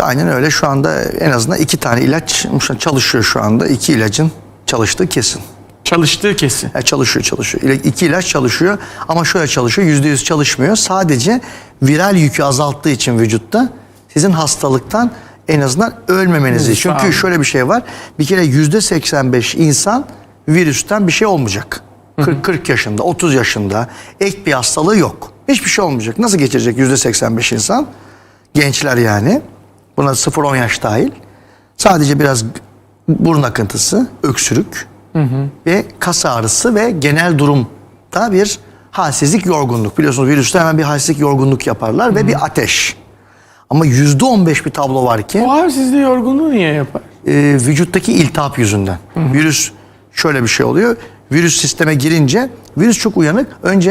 Aynen öyle. Şu anda en azından iki tane ilaç çalışıyor şu anda. İki ilacın çalıştığı kesin. Çalıştığı kesin. Ya çalışıyor çalışıyor. İla- İki ilaç çalışıyor ama şöyle çalışıyor. Yüzde yüz çalışmıyor. Sadece viral yükü azalttığı için vücutta sizin hastalıktan en azından ölmemenizi. Hı. Çünkü şöyle bir şey var. Bir kere yüzde 85 insan virüsten bir şey olmayacak. 40, 40 yaşında, 30 yaşında ek bir hastalığı yok. Hiçbir şey olmayacak. Nasıl geçirecek yüzde 85 insan? Gençler yani. Buna 0-10 yaş dahil. Sadece biraz burun akıntısı, öksürük ve kas ağrısı ve genel durumda bir halsizlik, yorgunluk. Biliyorsunuz virüste hemen bir halsizlik, yorgunluk yaparlar ve bir ateş. Ama yüzde on beş bir tablo var ki O halsizliği yorgunluğu niye yapar? e, vücuttaki iltihap yüzünden. Virüs şöyle bir şey oluyor. Virüs sisteme girince virüs çok uyanık. Önce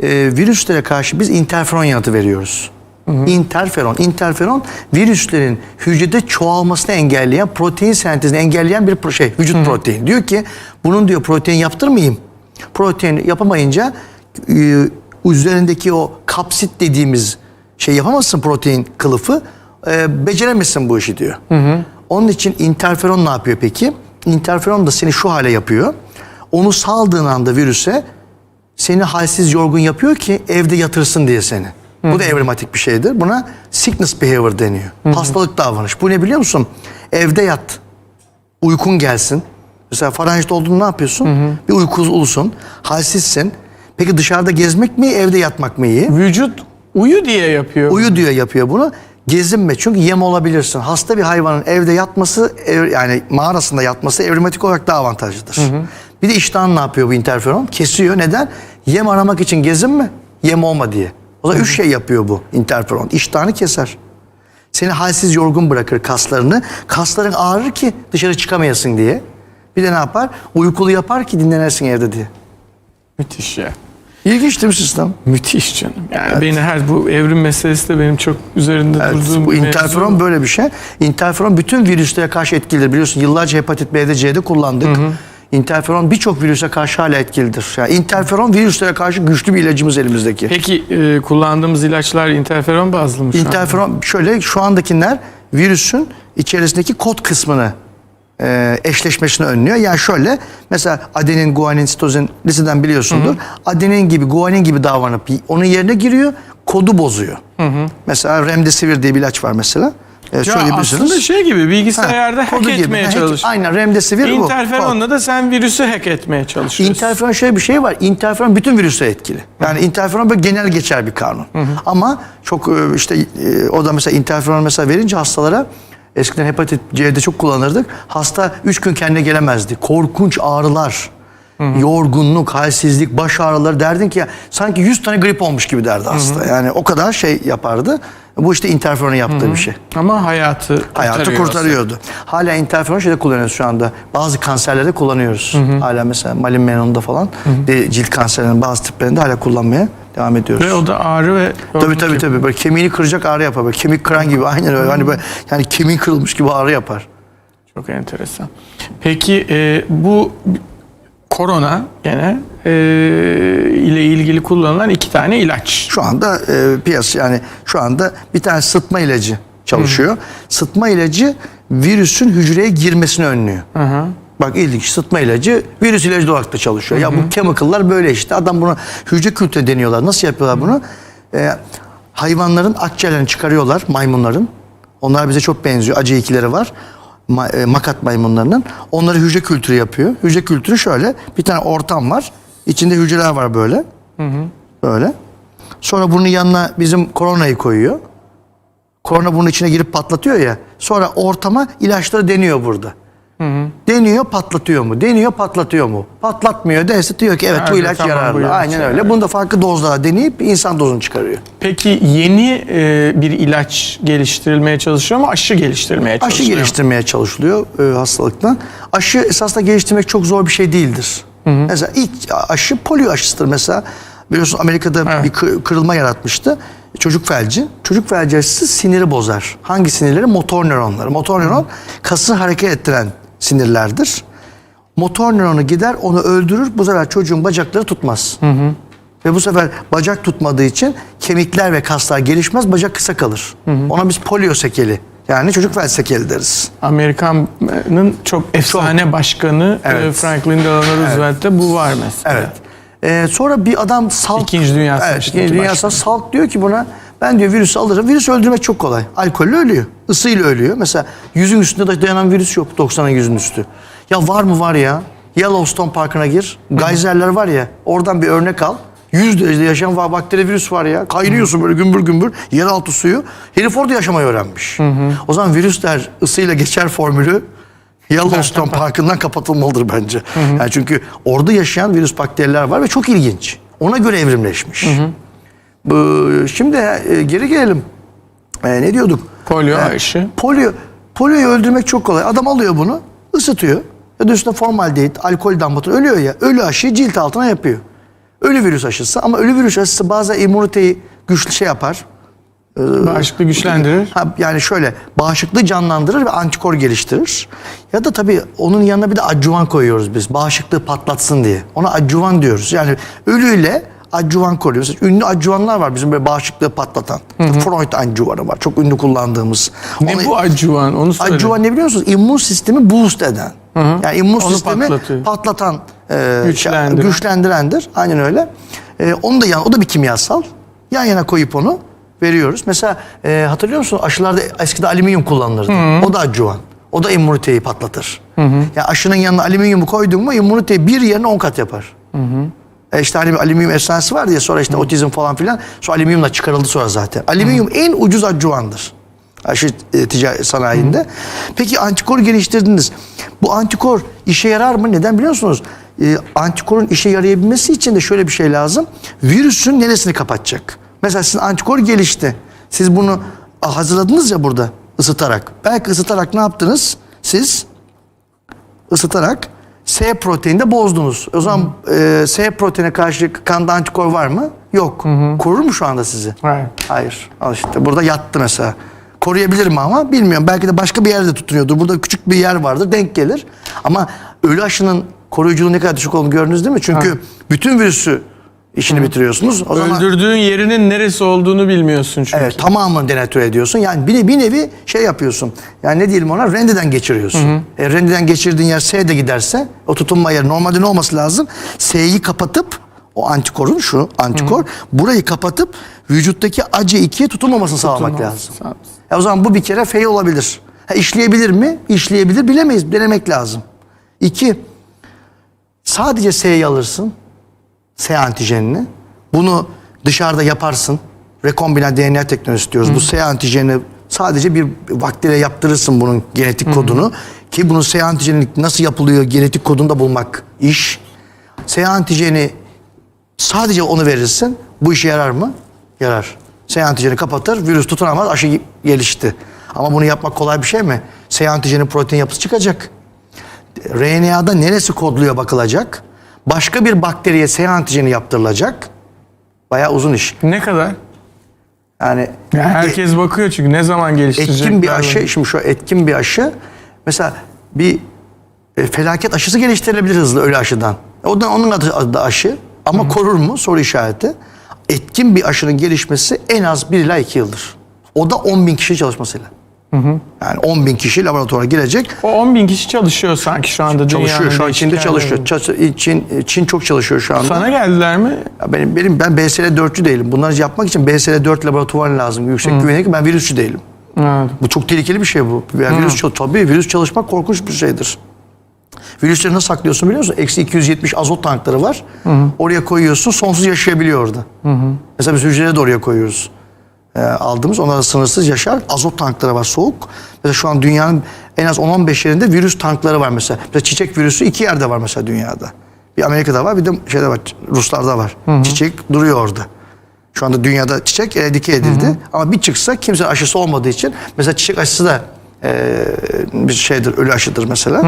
e, virüslere karşı biz interferon yanıtı veriyoruz. Interferon. Interferon virüslerin hücrede çoğalmasını engelleyen, protein sentezini engelleyen bir şey, vücut proteini. Diyor ki bunun diyor protein yaptırmayayım. Protein yapamayınca e, üzerindeki o kapsit dediğimiz şey yapamazsın protein kılıfı. E, beceremezsin bu işi diyor. Onun için interferon ne yapıyor peki? Interferon da seni şu hale yapıyor. Onu saldığın anda virüse seni halsiz yorgun yapıyor ki evde yatırsın diye seni. Bu da evrimatik bir şeydir. Buna sickness behavior deniyor. Hastalık davranış. Bu ne biliyor musun? Evde yat. Uykun gelsin. Mesela faranjit olduğunu ne yapıyorsun? Bir uykulusun. Halsizsin. Peki dışarıda gezmek mi, evde yatmak mı iyi? Vücut uyu diye yapıyor. Uyu diyor yapıyor bunu. Gezinme çünkü yem olabilirsin. Hasta bir hayvanın evde yatması ev- yani mağarasında yatması evrimatik olarak daha avantajlıdır. Bir de iştahın ne yapıyor bu interferon? Kesiyor. Neden? Yem aramak için gezinme. Yem olma diye. O zaman üç şey yapıyor bu interferon. İştahını keser. Seni halsiz yorgun bırakır kaslarını. Kasların ağrır ki dışarı çıkamayasın diye. Bir de ne yapar? Uykulu yapar ki dinlenersin evde diye. Müthiş ya. İlginç değil mi sistem? Müthiş canım. Yani beni her bu evrim meselesi de benim çok üzerinde Evet, durduğum bu interferon mevzu. böyle bir şey. Interferon bütün virüslere karşı etkilidir. Biliyorsun yıllarca hepatit B'de C'de kullandık. Interferon birçok virüse karşı hala etkilidir. Yani interferon virüslere karşı güçlü bir ilacımız elimizdeki. Peki e, kullandığımız ilaçlar interferon bazlı mı şu interferon şöyle şu andakiler virüsün içerisindeki kod kısmını e, eşleşmesini önlüyor. Yani şöyle mesela adenin, guanin, sitozin liseden biliyorsundur. Adenin gibi, guanin gibi davranıp onun yerine giriyor, kodu bozuyor. Mesela remdesivir diye bir ilaç var mesela. E, söyleyebilirsiniz. aslında şey gibi bilgisayarda Ha, hack etmeye Ha, hack- çalış. Aynen remdesivir bu. Interferonla da sen virüsü hack etmeye çalışıyorsun. Interferon şöyle bir şey var. Interferon bütün virüse etkili. Yani interferon böyle genel geçer bir kanun. Ama çok e, işte e, o da mesela interferon mesela verince hastalara eskiden hepatit C'de çok kullanırdık. Hasta 3 gün kendine gelemezdi. Korkunç ağrılar. Yorgunluk, halsizlik, baş ağrıları derdin ki ya, sanki 100 tane grip olmuş gibi derdi hasta. Yani o kadar şey yapardı. Bu işte interferonun yaptığı bir şey. Ama hayatı Hayatı kurtarıyor kurtarıyordu. Hala interferon şeyde kullanıyoruz şu anda. Bazı kanserlerde kullanıyoruz. Hala mesela malin falan de cilt kanserlerinin bazı tiplerinde hala kullanmaya devam ediyoruz. Ve o da ağrı ve Tabii tabii tabii. Böyle kemiğini kıracak ağrı yapar. Böyle kemik kıran gibi aynen öyle. Hani böyle yani kemiğin kırılmış gibi ağrı yapar. Çok enteresan. Peki e, bu korona gene e, ile ilgili kullanılan iki tane ilaç. Şu anda e, piyasa yani şu anda bir tane sıtma ilacı çalışıyor. Sıtma ilacı virüsün hücreye girmesini önlüyor. Bak ilginç sıtma ilacı virüs ilacı olarak da çalışıyor. Ya bu chemical'lar böyle işte. Adam bunu hücre kültürü deniyorlar. Nasıl yapıyorlar bunu? E, hayvanların akciğerlerini çıkarıyorlar maymunların. Onlar bize çok benziyor. Acı ikileri var. Ma- e, makat maymunlarının. Onları hücre kültürü yapıyor. Hücre kültürü şöyle. Bir tane ortam var. İçinde hücreler var böyle. Böyle. Sonra bunun yanına bizim koronayı koyuyor. Korona bunun içine girip patlatıyor ya. Sonra ortama ilaçları deniyor burada. Deniyor patlatıyor mu? Deniyor patlatıyor mu? Patlatmıyor derse diyor ki evet bu Evet, ilaç tamam, bu yararlı. ilaç Aynen öyle. yararlı. Bunu da farklı dozlara deneyip insan dozunu çıkarıyor. Peki yeni e, bir ilaç geliştirilmeye çalışıyor mu? Aşı geliştirilmeye Aşı çalışılıyor mu? geliştirmeye çalışılıyor e, hastalıktan. Aşı esasında geliştirmek çok zor bir şey değildir. Mesela ilk aşı polio aşısıdır mesela. Biliyorsun Amerika'da Evet. bir kı- kırılma yaratmıştı. Çocuk felci. Çocuk felci aşısı siniri bozar. Hangi sinirleri? Motor nöronları. Motor nöron kası hareket ettiren sinirlerdir. Motor nöronu gider onu öldürür. Bu sefer çocuğun bacakları tutmaz. Ve bu sefer bacak tutmadığı için kemikler ve kaslar gelişmez, bacak kısa kalır. Ona biz polio sekeli Yani çocuk felsefeli deriz. Amerika'nın çok efsane başkanı e, Evet. Franklin Delano Roosevelt'te bu var mesela. Evet. Ee, sonra bir adam Salk... İkinci Dünya Evet, Savaşı'ndaki İkinci Dünya. Savaşı Salk diyor ki buna ben diyor virüsü alırım. Virüs öldürmek çok kolay. Alkolle ölüyor. Isıyla ölüyor. Mesela yüzün üstünde de dayanan virüs yok. 90'a yüzün üstü. Ya var mı var ya. Yellowstone Parkı'na gir. Geyserler var ya. Oradan bir örnek al. 100 derecede yaşayan var, bakteri virüs var ya. Kaynıyorsun böyle gümbür gümbür. Yeraltı suyu. Herif orada yaşamayı öğrenmiş. O zaman virüsler ısıyla geçer formülü Yellowstone Parkı'ndan kapatılmalıdır bence. Yani çünkü orada yaşayan virüs bakteriler var ve çok ilginç. Ona göre evrimleşmiş. Bu, şimdi e, geri gelelim. E, ne diyorduk? Polio E, aşı. Polio. Polioyu öldürmek çok kolay. Adam alıyor bunu, ısıtıyor. Ya da üstüne formaldehit, alkol damlatıyor. Ölüyor ya. Ölü aşıyı cilt altına yapıyor. Ölü virüs aşısı ama ölü virüs aşısı bazen immüniteyi güçlü şey yapar. Bağışıklığı güçlendirir. Ha, yani şöyle bağışıklığı canlandırır ve antikor geliştirir. Ya da tabii onun yanına bir de adjuvan koyuyoruz biz. Bağışıklığı patlatsın diye. Ona adjuvan diyoruz. Yani ölüyle adjuvan koyuyoruz. Mesela ünlü adjuvanlar var bizim böyle bağışıklığı patlatan. Freud adjuvanı var. Çok ünlü kullandığımız. Ne Onu- bu adjuvan? Onu söyle. Adjuvan ne biliyor musunuz? İmmün sistemi boost eden. Yani immün Onu sistemi patlatıyor. patlatan, e, Güçlendiren. güçlendirendir. Aynen öyle. E, onu da yan, o da bir kimyasal. Yan yana koyup onu veriyoruz. Mesela e, hatırlıyor musun? Aşılarda eskiden alüminyum kullanılırdı. O da adjuvan. O da immüniteyi patlatır. Yani aşının yanına alüminyumu koydun mu immüniteyi bir yerine 10 kat yapar. E işte hani alüminyum efsanesi var diye sonra işte otizm falan filan. Sonra alüminyumla çıkarıldı sonra zaten. Alüminyum en ucuz adjuvandır. Aşı e, sanayinde. Peki antikor geliştirdiniz. Bu antikor işe yarar mı? Neden biliyor musunuz? E, antikorun işe yarayabilmesi için de şöyle bir şey lazım. Virüsün neresini kapatacak? Mesela sizin antikor gelişti. Siz bunu hazırladınız ya burada ısıtarak. Belki ısıtarak ne yaptınız? Siz ısıtarak S proteininde bozdunuz. O zaman e, S proteine karşı kanda antikor var mı? Yok. Korur mu şu anda sizi? Hayır. Hayır. Al işte burada yattı mesela. Koruyabilir mi ama bilmiyorum. Belki de başka bir yerde tutunuyordur. Burada küçük bir yer vardır. Denk gelir. Ama ölü aşının koruyuculuğu ne kadar düşük olduğunu gördünüz değil mi? Çünkü bütün virüsü işini bitiriyorsunuz. O zaman Öldürdüğün yerinin neresi olduğunu bilmiyorsun çünkü. Evet tamamını denatüre ediyorsun. Yani bir, bir nevi şey yapıyorsun. Yani ne diyelim ona rendiden geçiriyorsun. E, rendiden geçirdiğin yer S'de giderse o tutunma yeri normalde ne olması lazım? S'yi kapatıp o antikorun şu antikor burayı kapatıp vücuttaki AC2'ye tutunmamasını sağlamak lazım. Sağ- E, o zaman bu bir kere fail olabilir. Ha, işleyebilir mi? İşleyebilir bilemeyiz. Denemek lazım. İki, sadece S'yi alırsın. S antijenini. Bunu dışarıda yaparsın. Rekombinant DNA teknolojisi diyoruz. Bu S antijenini sadece bir vaktiyle yaptırırsın bunun genetik kodunu. Ki bunun S antijeni nasıl yapılıyor genetik kodunu da bulmak iş. S antijeni sadece onu verirsin. Bu işe yarar mı? Yarar. S antijeni kapatır, virüs tutunamaz, aşı gelişti. Ama bunu yapmak kolay bir şey mi? S antijeni protein yapısı çıkacak. RNA'da neresi kodluyor bakılacak. Başka bir bakteriye S antijeni yaptırılacak. Bayağı uzun iş. Ne kadar? Yani Ya herkes bakıyor çünkü ne zaman geliştirecekler. etkin bir aşı, şimdi şu etkin bir aşı mesela bir e, felaket aşısı geliştirilebilir hızlı ölü aşıdan. O da onun adı, aşı ama korur mu soru işareti. Etkin bir aşının gelişmesi en az 1 ila 2 yıldır. O da 10 bin kişi çalışmasıyla. Yani 10 bin kişi laboratuvara girecek. O 10 bin kişi çalışıyor sanki şu anda Çalışıyor. Şu an Çin'de çalışıyor. Çin, Çin, Çin çok çalışıyor şu anda. Sana geldiler mi? Ya benim, benim ben BSL 4'cü değilim. Bunları yapmak için BSL 4 laboratuvar lazım. Yüksek güvenlik. Ben virüsçü değilim. Evet. Bu çok tehlikeli bir şey bu. Yani virüs tabii virüs çalışmak korkunç bir şeydir. Virüsleri nasıl saklıyorsun biliyor musun? Eksi 270 azot tankları var. Oraya koyuyorsun sonsuz yaşayabiliyor orada. Mesela biz hücreleri de oraya koyuyoruz. Ee, aldığımız onlar da sınırsız yaşar. Azot tankları var soğuk. Mesela şu an dünyanın en az 10-15 yerinde virüs tankları var mesela. Mesela çiçek virüsü iki yerde var mesela dünyada. Bir Amerika'da var bir de şeyde var Ruslarda var. Çiçek duruyor orada. Şu anda dünyada çiçek eradike edildi. Ama bir çıksa kimse aşısı olmadığı için mesela çiçek aşısı da e, bir şeydir, ölü aşıdır mesela.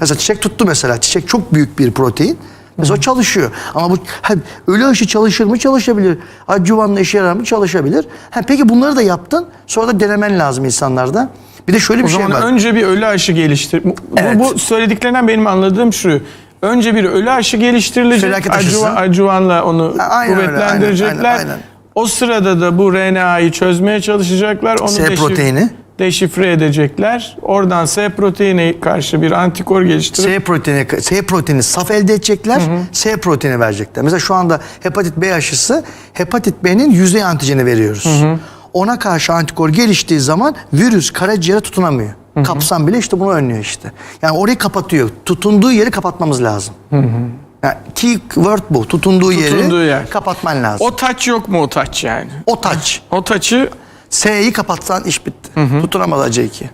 Mesela çiçek tuttu mesela. Çiçek çok büyük bir protein. Mesela çalışıyor. Ama bu ha, ölü aşı çalışır mı? Çalışabilir. Adjuvanla işe yarar mı? Çalışabilir. Ha, peki bunları da yaptın. Sonra da denemen lazım insanlarda. Bir de şöyle bir O şey zaman var. önce bir ölü aşı geliştir. Bu, Evet. bu söylediklerinden benim anladığım şu. Önce bir ölü aşı geliştirilecek. Adjuvan, adjuvanla onu Ha, aynen öyle, kuvvetlendirecekler. aynen, aynen. O sırada da bu RNA'yı çözmeye çalışacaklar. Onu S proteini. Deşifre edecekler. Oradan S proteine karşı bir antikor geliştirip S proteini, S proteini saf elde edecekler. S proteini verecekler. Mesela şu anda hepatit B aşısı hepatit B'nin yüzey antijeni veriyoruz. Ona karşı antikor geliştiği zaman virüs karaciğere tutunamıyor. Kapsam bile işte bunu önlüyor işte. Yani orayı kapatıyor. Tutunduğu yeri kapatmamız lazım. Yani key word bu. Tutunduğu, Tutunduğu yeri yer. kapatman lazım. o taç yok mu o taç yani? O taç. O taçı S'yi kapatsan iş bitti. Tutunamadı AC2.